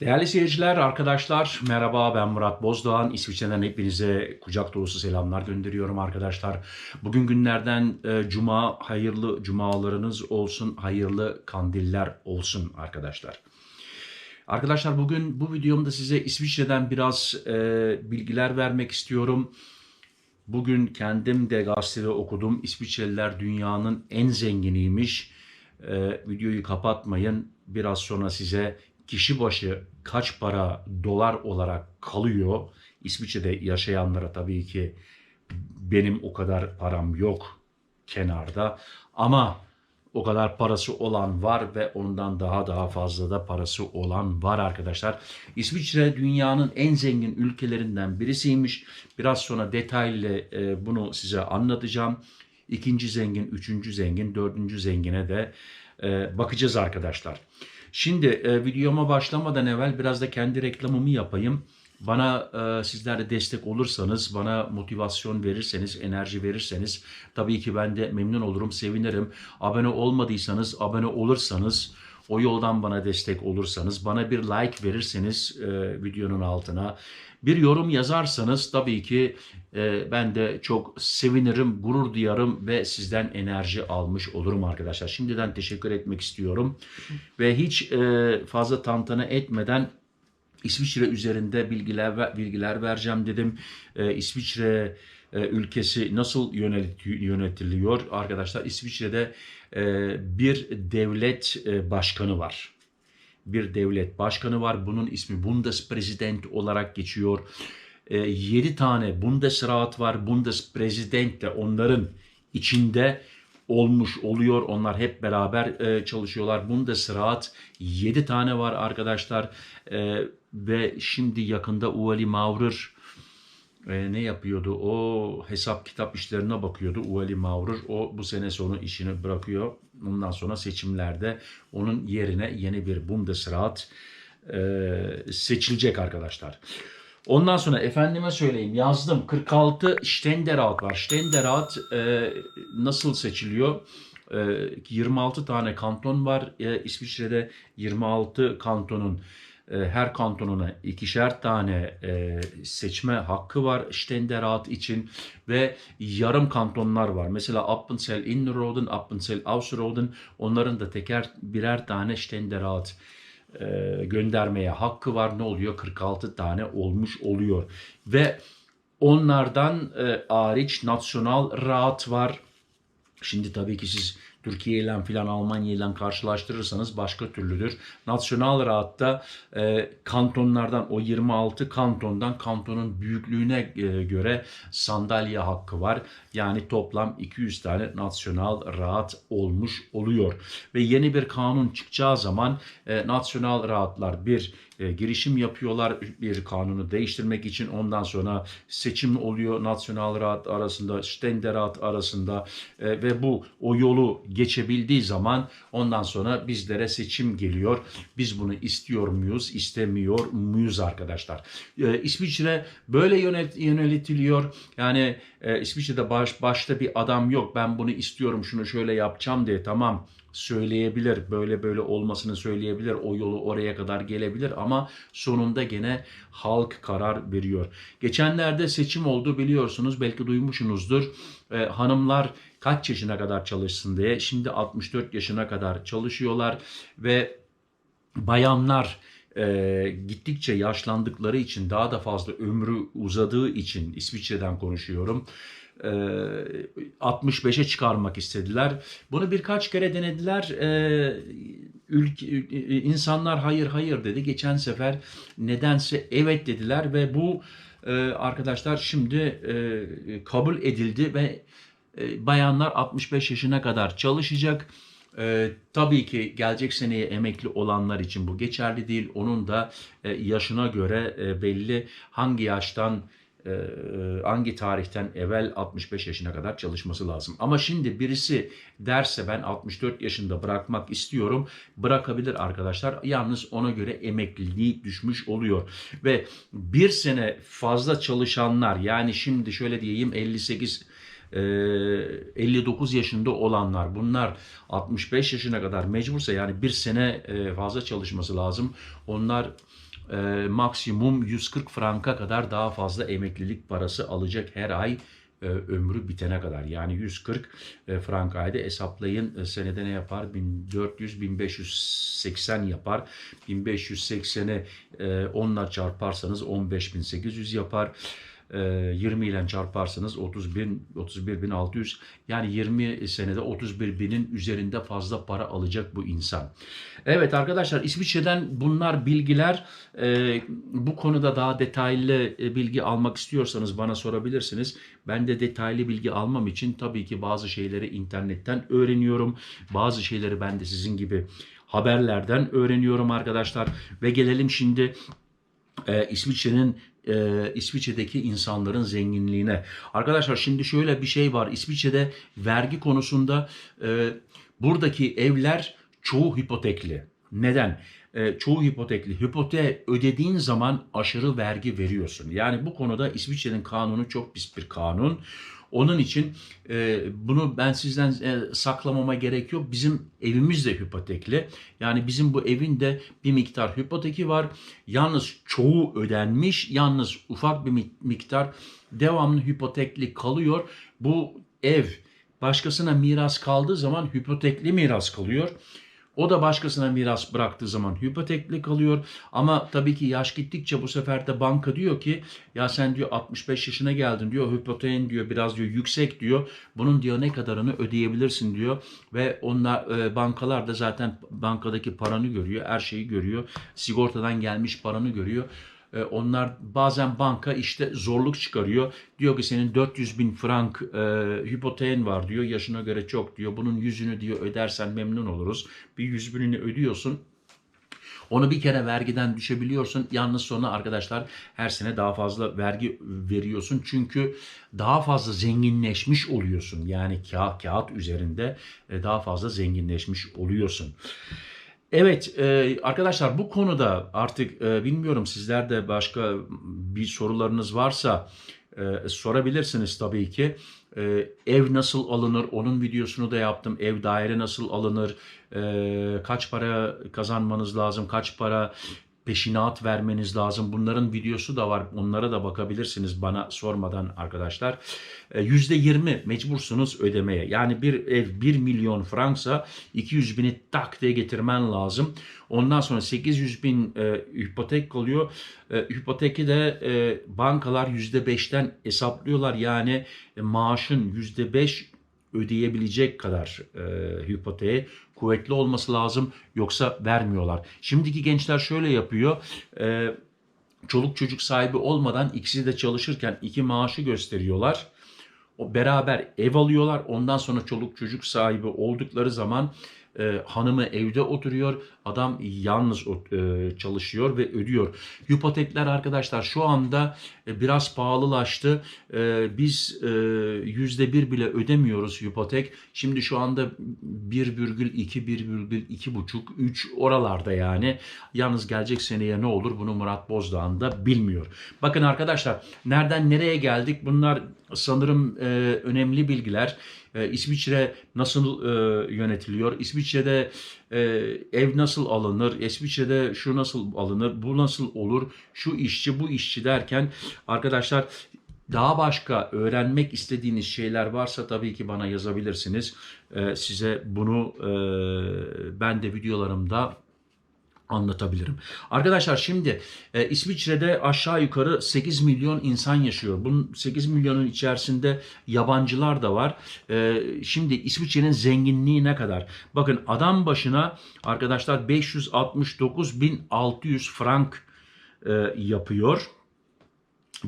Değerli seyirciler, arkadaşlar merhaba ben Murat Bozdoğan. İsviçre'den hepinize kucak dolusu selamlar gönderiyorum arkadaşlar. Bugün günlerden e, cuma, hayırlı cumalarınız olsun, hayırlı kandiller olsun arkadaşlar. Arkadaşlar bugün bu videomda size İsviçre'den biraz e, bilgiler vermek istiyorum. Bugün kendim de gazetede okudum. İsviçreliler dünyanın en zenginiymiş. Ee, videoyu kapatmayın. Biraz sonra size kişi başı kaç para dolar olarak kalıyor. İsviçre'de yaşayanlara tabii ki benim o kadar param yok kenarda. Ama o kadar parası olan var ve ondan daha daha fazla da parası olan var arkadaşlar. İsviçre dünyanın en zengin ülkelerinden birisiymiş. Biraz sonra detaylı e, bunu size anlatacağım. İkinci zengin, üçüncü zengin, dördüncü zengine de e, bakacağız arkadaşlar. Şimdi e, videoma başlamadan evvel biraz da kendi reklamımı yapayım. Bana e, sizler de destek olursanız, bana motivasyon verirseniz, enerji verirseniz tabii ki ben de memnun olurum, sevinirim. Abone olmadıysanız, abone olursanız, o yoldan bana destek olursanız, bana bir like verirseniz e, videonun altına, bir yorum yazarsanız tabii ki e, ben de çok sevinirim, gurur duyarım ve sizden enerji almış olurum arkadaşlar. Şimdiden teşekkür etmek istiyorum ve hiç e, fazla tantana etmeden İsviçre üzerinde bilgiler bilgiler vereceğim dedim. Ee, İsviçre e, ülkesi nasıl yönet, yönetiliyor arkadaşlar? İsviçre'de e, bir devlet e, başkanı var. Bir devlet başkanı var. Bunun ismi Bundespräsident olarak geçiyor. E, 7 tane Bundesrat var. Bundespräsident de onların içinde olmuş oluyor. Onlar hep beraber e, çalışıyorlar. Bundesrat 7 tane var arkadaşlar. E, ve şimdi yakında Ueli Maurer e, ne yapıyordu? O hesap kitap işlerine bakıyordu Ueli Maurer. O bu sene sonu işini bırakıyor. Ondan sonra seçimlerde onun yerine yeni bir Bundesrat e, seçilecek arkadaşlar. Ondan sonra efendime söyleyeyim yazdım 46 Ständerat var. Ständerat e, nasıl seçiliyor? E, 26 tane kanton var. E, İsviçre'de 26 kantonun e, her kantonuna ikişer tane e, seçme hakkı var Ständerat için ve yarım kantonlar var. Mesela Appenzell Innerrhoden, Appenzell Ausserrhoden onların da teker birer tane Ständerat e, göndermeye hakkı var. Ne oluyor? 46 tane olmuş oluyor. Ve onlardan e, hariç National Rat var. Şimdi tabii ki siz Türkiye ile filan Almanya ile karşılaştırırsanız başka türlüdür. Nasyonal Rahat'ta e, kantonlardan o 26 kantondan kantonun büyüklüğüne e, göre sandalye hakkı var. Yani toplam 200 tane nasyonal rahat olmuş oluyor. Ve yeni bir kanun çıkacağı zaman e, nasyonal rahatlar bir e, girişim yapıyorlar bir kanunu değiştirmek için. Ondan sonra seçim oluyor nasyonal rahat arasında, ständerat arasında e, ve bu o yolu geçebildiği zaman ondan sonra bizlere seçim geliyor. Biz bunu istiyor muyuz, istemiyor muyuz arkadaşlar? E, İsviçre böyle yönet, yönetiliyor. Yani e, İsviçre'de baş, başta bir adam yok. Ben bunu istiyorum, şunu şöyle yapacağım diye tamam söyleyebilir. Böyle böyle olmasını söyleyebilir. O yolu oraya kadar gelebilir ama sonunda gene halk karar veriyor. Geçenlerde seçim oldu biliyorsunuz belki duymuşsunuzdur. Ee, hanımlar kaç yaşına kadar çalışsın diye. Şimdi 64 yaşına kadar çalışıyorlar ve bayanlar e, gittikçe yaşlandıkları için daha da fazla ömrü uzadığı için İsviçre'den konuşuyorum. 65'e çıkarmak istediler. Bunu birkaç kere denediler. E, ülke, insanlar hayır hayır dedi. Geçen sefer nedense evet dediler ve bu e, arkadaşlar şimdi e, kabul edildi ve e, bayanlar 65 yaşına kadar çalışacak. Ee, tabii ki gelecek seneye emekli olanlar için bu geçerli değil. Onun da e, yaşına göre e, belli hangi yaştan hangi tarihten evvel 65 yaşına kadar çalışması lazım. Ama şimdi birisi derse ben 64 yaşında bırakmak istiyorum bırakabilir arkadaşlar. Yalnız ona göre emekliliği düşmüş oluyor. Ve bir sene fazla çalışanlar yani şimdi şöyle diyeyim 58 e, 59 yaşında olanlar bunlar 65 yaşına kadar mecbursa yani bir sene e, fazla çalışması lazım. Onlar e, maksimum 140 franka kadar daha fazla emeklilik parası alacak her ay e, ömrü bitene kadar. Yani 140 e, frank ayda hesaplayın e, senede ne yapar? 1400 1580 yapar. 1580'e e, 10'la çarparsanız 15800 yapar. E, 20 ile çarparsanız 31 31600 yani 20 senede 31 binin üzerinde fazla para alacak bu insan. Evet arkadaşlar İsviçre'den bunlar bilgiler. E, bu konuda daha detaylı e, bilgi almak istiyorsanız bana sorabilirsiniz. Ben de detaylı bilgi almam için tabii ki bazı şeyleri internetten öğreniyorum. Bazı şeyleri ben de sizin gibi haberlerden öğreniyorum arkadaşlar. Ve gelelim şimdi e, İsviçre'nin e, İsviçre'deki insanların zenginliğine. Arkadaşlar şimdi şöyle bir şey var. İsviçre'de vergi konusunda e, buradaki evler çoğu hipotekli. Neden? E, çoğu hipotekli. Hipote ödediğin zaman aşırı vergi veriyorsun. Yani bu konuda İsviçre'nin kanunu çok pis bir kanun. Onun için e, bunu ben sizden e, saklamama gerek yok. Bizim evimiz de hipotekli. Yani bizim bu evin de bir miktar hipoteki var. Yalnız çoğu ödenmiş. Yalnız ufak bir mi- miktar devamlı hipotekli kalıyor. Bu ev başkasına miras kaldığı zaman hipotekli miras kalıyor. O da başkasına miras bıraktığı zaman hipotekli kalıyor. Ama tabii ki yaş gittikçe bu sefer de banka diyor ki ya sen diyor 65 yaşına geldin diyor hipoteğin diyor biraz diyor yüksek diyor. Bunun diyor ne kadarını ödeyebilirsin diyor. Ve onlar e, bankalar da zaten bankadaki paranı görüyor. Her şeyi görüyor. Sigortadan gelmiş paranı görüyor. E, Onlar bazen banka işte zorluk çıkarıyor. Diyor ki senin 400 bin frank e, hipoteğin var diyor. Yaşına göre çok diyor. Bunun yüzünü diyor ödersen memnun oluruz. Bir yüz binini ödüyorsun. Onu bir kere vergiden düşebiliyorsun. Yalnız sonra arkadaşlar her sene daha fazla vergi veriyorsun. Çünkü daha fazla zenginleşmiş oluyorsun. Yani kağıt, kağıt üzerinde e, daha fazla zenginleşmiş oluyorsun. Evet e, arkadaşlar bu konuda artık e, bilmiyorum sizler başka bir sorularınız varsa e, sorabilirsiniz tabii ki. E, ev nasıl alınır onun videosunu da yaptım. Ev daire nasıl alınır, e, kaç para kazanmanız lazım, kaç para peşinat vermeniz lazım. Bunların videosu da var. Onlara da bakabilirsiniz bana sormadan arkadaşlar. E, %20 mecbursunuz ödemeye. Yani bir ev 1 milyon franksa 200 bini tak diye getirmen lazım. Ondan sonra 800 bin e, hipotek kalıyor. E, hipoteki de e, bankalar %5'ten hesaplıyorlar. Yani e, maaşın %5 ödeyebilecek kadar e, hipoteğe kuvvetli olması lazım yoksa vermiyorlar. Şimdiki gençler şöyle yapıyor. E, çoluk çocuk sahibi olmadan ikisi de çalışırken iki maaşı gösteriyorlar. O beraber ev alıyorlar. Ondan sonra çoluk çocuk sahibi oldukları zaman e, hanımı evde oturuyor. Adam yalnız e, çalışıyor ve ödüyor. Hipotekler arkadaşlar şu anda e, biraz pahalılaştı. E, biz yüzde bir bile ödemiyoruz hipotek. Şimdi şu anda 1,2, 1,2 buçuk, 3 oralarda yani. Yalnız gelecek seneye ne olur bunu Murat Bozdağ'ın da bilmiyor. Bakın arkadaşlar nereden nereye geldik bunlar sanırım e, önemli bilgiler. E, İsviçre nasıl e, yönetiliyor? İsviçre'de e, ev nasıl alınır? İsviçre'de şu nasıl alınır? Bu nasıl olur? Şu işçi, bu işçi derken arkadaşlar daha başka öğrenmek istediğiniz şeyler varsa tabii ki bana yazabilirsiniz. E, size bunu e, ben de videolarımda anlatabilirim. Arkadaşlar şimdi e, İsviçre'de aşağı yukarı 8 milyon insan yaşıyor. Bunun 8 milyonun içerisinde yabancılar da var. E, şimdi İsviçre'nin zenginliği ne kadar? Bakın adam başına arkadaşlar 569.600 frank e, yapıyor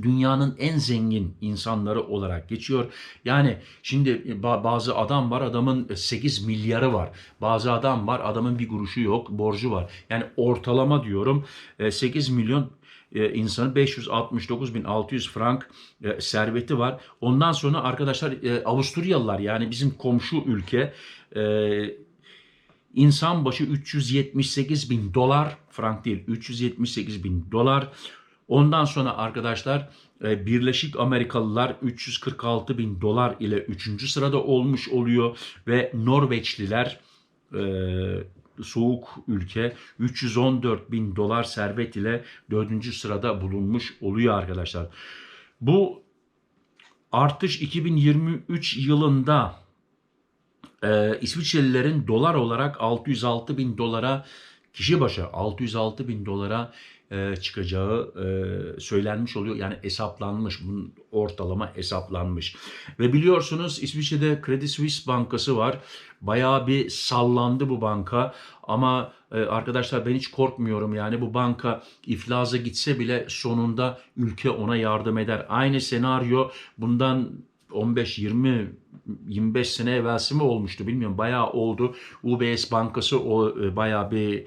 dünyanın en zengin insanları olarak geçiyor. Yani şimdi ba- bazı adam var adamın 8 milyarı var. Bazı adam var adamın bir kuruşu yok borcu var. Yani ortalama diyorum e, 8 milyon e, insanın 569.600 frank e, serveti var. Ondan sonra arkadaşlar e, Avusturyalılar yani bizim komşu ülke e, insan başı 378 bin dolar frank değil 378 bin dolar Ondan sonra arkadaşlar e, Birleşik Amerikalılar 346 bin dolar ile 3. sırada olmuş oluyor ve Norveçliler e, soğuk ülke 314 bin dolar servet ile 4. sırada bulunmuş oluyor arkadaşlar. Bu artış 2023 yılında e, İsviçrelilerin dolar olarak 606 bin dolara kişi başı 606 bin dolara e, çıkacağı e, söylenmiş oluyor. Yani hesaplanmış, bunun ortalama hesaplanmış. Ve biliyorsunuz İsviçre'de Credit Suisse Bankası var. Bayağı bir sallandı bu banka ama e, arkadaşlar ben hiç korkmuyorum yani bu banka iflaza gitse bile sonunda ülke ona yardım eder. Aynı senaryo bundan 15 20 25 sene evvelsi mi olmuştu bilmiyorum. Bayağı oldu. UBS Bankası o e, bayağı bir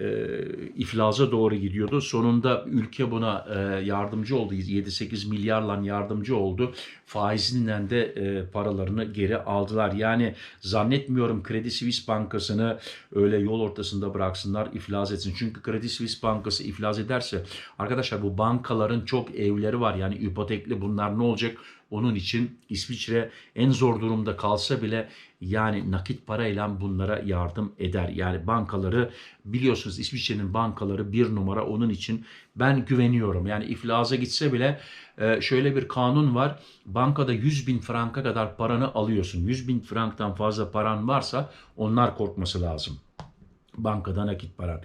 e, iflaza doğru gidiyordu. Sonunda ülke buna e, yardımcı oldu. 7-8 milyarla yardımcı oldu. Faizinden de e, paralarını geri aldılar. Yani zannetmiyorum Kredi Suisse Bankası'nı öyle yol ortasında bıraksınlar iflas etsin. Çünkü Kredi Suisse Bankası iflas ederse arkadaşlar bu bankaların çok evleri var. Yani ipotekli bunlar ne olacak? Onun için İsviçre en zor durumda kalsa bile yani nakit parayla bunlara yardım eder. Yani bankaları biliyorsunuz İsviçre'nin bankaları bir numara onun için ben güveniyorum. Yani iflaza gitse bile e, şöyle bir kanun var. Bankada 100 bin franka kadar paranı alıyorsun. 100 bin franktan fazla paran varsa onlar korkması lazım bankada nakit paran.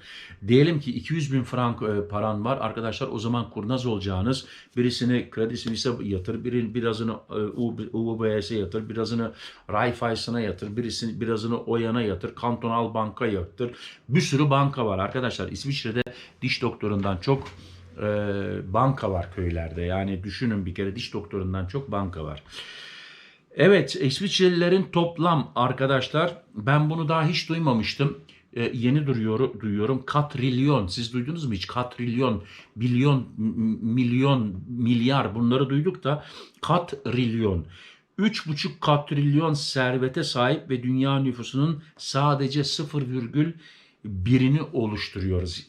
Diyelim ki 200 bin frank e, paran var arkadaşlar o zaman kurnaz olacağınız birisini Kredi Suisse'e yatır, bir, birazını UBS'e yatır, birazını Raiffeisen'a yatır, birisini, birazını Oyan'a yatır, Kantonal Bank'a yatır. Bir sürü banka var arkadaşlar. İsviçre'de diş doktorundan çok e, banka var köylerde. Yani düşünün bir kere diş doktorundan çok banka var. Evet İsviçrelilerin toplam arkadaşlar ben bunu daha hiç duymamıştım e, yeni duruyor, duyuyorum. Katrilyon. Siz duydunuz mu hiç? Katrilyon, milyon, milyon, milyar bunları duyduk da katrilyon. 3,5 katrilyon servete sahip ve dünya nüfusunun sadece 0,1'ini oluşturuyoruz.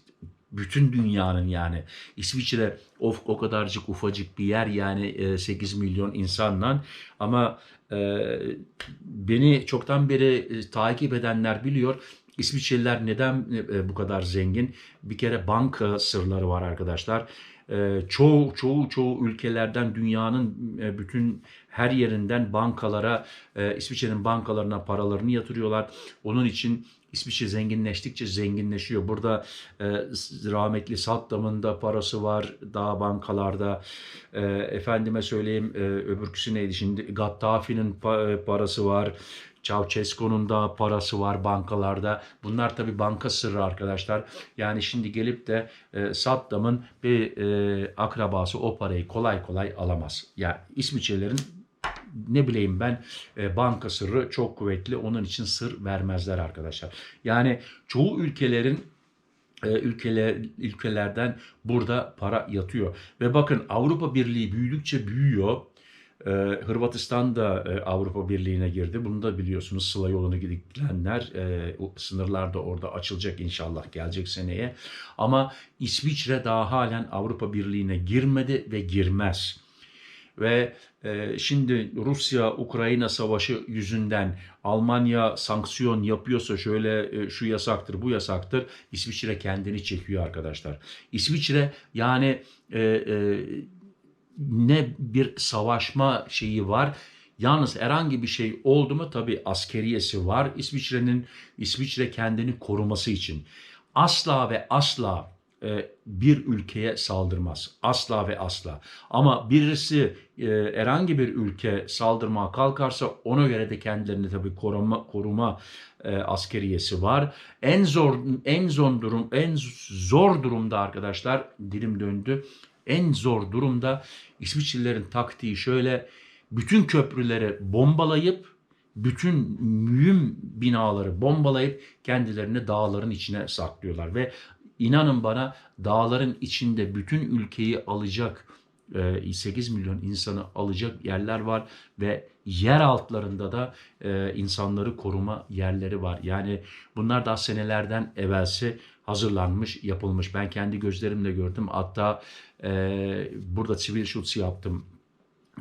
Bütün dünyanın yani. İsviçre of o kadarcık ufacık bir yer yani 8 e, milyon insanla ama e, beni çoktan beri takip edenler biliyor. İsviçreliler neden e, bu kadar zengin? Bir kere banka sırları var arkadaşlar. E, çoğu çoğu çoğu ülkelerden dünyanın e, bütün her yerinden bankalara İsviçre'nin bankalarına paralarını yatırıyorlar. Onun için İsviçre zenginleştikçe zenginleşiyor. Burada rahmetli Saddam'ın da parası var daha bankalarda. Efendime söyleyeyim e, öbürküsü neydi şimdi? Gaddafi'nin pa- parası var. Ceausescu'nun da parası var bankalarda. Bunlar tabi banka sırrı arkadaşlar. Yani şimdi gelip de e, Saddam'ın bir e, akrabası o parayı kolay kolay alamaz. Yani İsviçrelerin ne bileyim ben e, banka sırrı çok kuvvetli. Onun için sır vermezler arkadaşlar. Yani çoğu ülkelerin e, ülkeler ülkelerden burada para yatıyor. Ve bakın Avrupa Birliği büyüdükçe büyüyor. Ee, Hırvatistan da e, Avrupa Birliği'ne girdi. Bunu da biliyorsunuz Sıla yolunu gidenler e, sınırlar da orada açılacak inşallah gelecek seneye. Ama İsviçre daha halen Avrupa Birliği'ne girmedi ve girmez. Ve e, şimdi Rusya-Ukrayna savaşı yüzünden Almanya sanksiyon yapıyorsa şöyle şu yasaktır bu yasaktır İsviçre kendini çekiyor arkadaşlar. İsviçre yani e, e, ne bir savaşma şeyi var. Yalnız herhangi bir şey oldu mu tabi askeriyesi var. İsviçre'nin İsviçre kendini koruması için asla ve asla e, bir ülkeye saldırmaz. Asla ve asla. Ama birisi e, herhangi bir ülke saldırmaya kalkarsa ona göre de kendilerini tabii koruma koruma e, askeriyesi var. En zor en zor durum en zor durumda arkadaşlar dilim döndü en zor durumda İsviçrelilerin taktiği şöyle bütün köprüleri bombalayıp bütün mühim binaları bombalayıp kendilerini dağların içine saklıyorlar ve inanın bana dağların içinde bütün ülkeyi alacak 8 e, milyon insanı alacak yerler var ve yer altlarında da e, insanları koruma yerleri var. Yani bunlar daha senelerden evvelsi hazırlanmış, yapılmış. Ben kendi gözlerimle gördüm. Hatta e, burada sivil şutsu yaptım.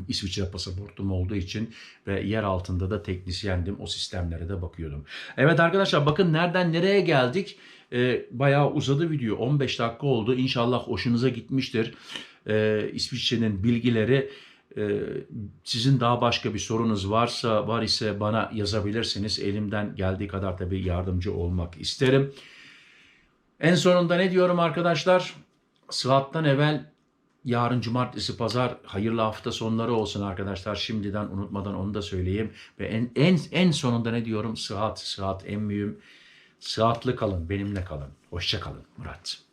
İsviçre pasaportum olduğu için ve yer altında da teknisyendim. O sistemlere de bakıyordum. Evet arkadaşlar bakın nereden nereye geldik. E, bayağı uzadı video. 15 dakika oldu. İnşallah hoşunuza gitmiştir. E, İsviçre'nin bilgileri e, sizin daha başka bir sorunuz varsa var ise bana yazabilirsiniz. Elimden geldiği kadar tabii yardımcı olmak isterim. En sonunda ne diyorum arkadaşlar? Sıhhattan evvel yarın cumartesi pazar hayırlı hafta sonları olsun arkadaşlar. Şimdiden unutmadan onu da söyleyeyim. Ve en en en sonunda ne diyorum? Sıhhat, sıhhat en mühim. Sıhhatli kalın, benimle kalın. Hoşça kalın Murat.